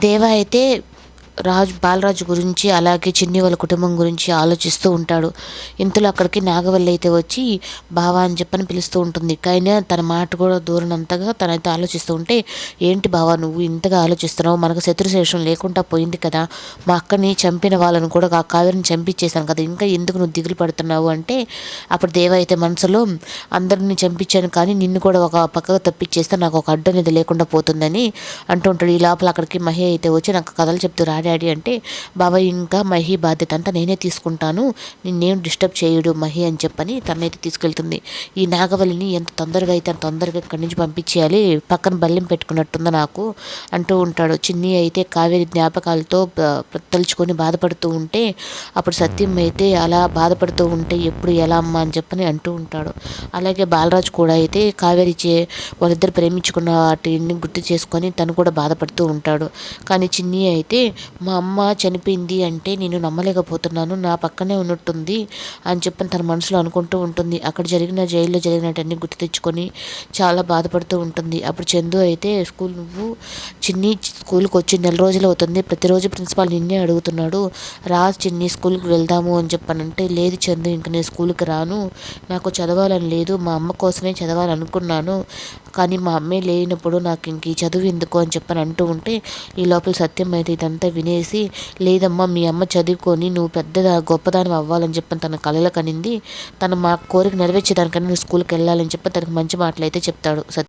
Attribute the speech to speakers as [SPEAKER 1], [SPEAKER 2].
[SPEAKER 1] దేవ అయితే రాజు బాలరాజు గురించి అలాగే చిన్ని వాళ్ళ కుటుంబం గురించి ఆలోచిస్తూ ఉంటాడు. ఇంతలో అక్కడికి నాగవల్లి అయితే వచ్చి బావా అని చెప్పని పిలుస్తూ ఉంటుంది. కానీ తన మాట కూడా దూరనంతగా తనైతే ఆలోచిస్తూ ఉంటే ఏంటి బావా నువ్వు ఇంతగా ఆలోచిస్తున్నావు? మనకు శత్రుశేషం లేకుండా పోయింది కదా. మా అక్కని చంపిన వాళ్ళని కూడా ఆ కావేరిని చంపించేశాను కదా. ఇంకా ఎందుకు నువ్వు దిగులు పడుతున్నావు? అంటే అప్పుడు దేవ అయితే మనసులో అందరిని చంపించాను కానీ నిన్ను కూడా ఒక పక్కకు తప్పించేస్తే నాకు ఒక అడ్డు అనేది లేకుండా పోతుందని అంటూ ఉంటాడు. ఈ లోపల అక్కడికి మహి అయితే వచ్చి నాకు కథలు చెప్తూ రా డాడీ అంటే బాబాయ్ ఇంకా మహి బాధ్యత అంతా నేనే తీసుకుంటాను. నిన్నేం డిస్టర్బ్ చేయడు మహి అని చెప్పని తనైతే తీసుకెళ్తుంది. ఈ నాగవల్లిని ఎంత తొందరగా అయితే అంత తొందరగా ఇక్కడి నుంచి పంపించేయాలి. పక్కన బల్లెం పెట్టుకున్నట్టుంది నాకు అంటూ ఉంటాడు. చిన్ని అయితే కావేరి జ్ఞాపకాలతో తలుచుకొని బాధపడుతూ ఉంటే అప్పుడు సత్యం అయితే అలా బాధపడుతూ ఉంటే ఎప్పుడు ఎలా అమ్మ అని చెప్పని అంటూ ఉంటాడు. అలాగే బాలరాజు కూడా అయితే కావేరి చే వాళ్ళిద్దరు ప్రేమించుకున్న వాటిని గుర్తు చేసుకొని తను కూడా బాధపడుతూ ఉంటాడు. కానీ చిన్ని అయితే మా అమ్మ చనిపోయింది అంటే నేను నమ్మలేకపోతున్నాను నా పక్కనే ఉన్నట్టుంది అని చెప్పని తన మనసులో అనుకుంటూ ఉంటుంది. అక్కడ జరిగిన జైల్లో జరిగినట్టన్నీ గుర్తు తెచ్చుకొని చాలా బాధపడుతూ ఉంటుంది. అప్పుడు చందు అయితే స్కూల్ నువ్వు చిన్ని స్కూల్కి వచ్చి నెల రోజులు అవుతుంది. ప్రతిరోజు ప్రిన్సిపాల్ నిన్నే అడుగుతున్నాడు. రా చిన్ని స్కూల్కి వెళ్దాము అని చెప్పానంటే లేదు చందు ఇంక నేను స్కూల్కి రాను. నాకు చదవాలని లేదు. మా అమ్మ కోసమే చదవాలనుకున్నాను. కానీ మా అమ్మే లేనప్పుడు నాకు ఇంక ఈ చదువు ఎందుకు? అని చెప్పని అంటూ ఉంటే ఈ లోపల సత్యం అయితే ఇదంతా వినేసి లేదమ్మా మీ అమ్మ చదువుకొని నువ్వు పెద్ద గొప్పదానం అవ్వాలని చెప్పి తన కలలు కనింది. తను మా కోరిక నెరవేర్చేదానికన్నా నువ్వు స్కూల్కి వెళ్ళాలని చెప్పి తనకు మంచి మాటలు అయితే చెప్తాడు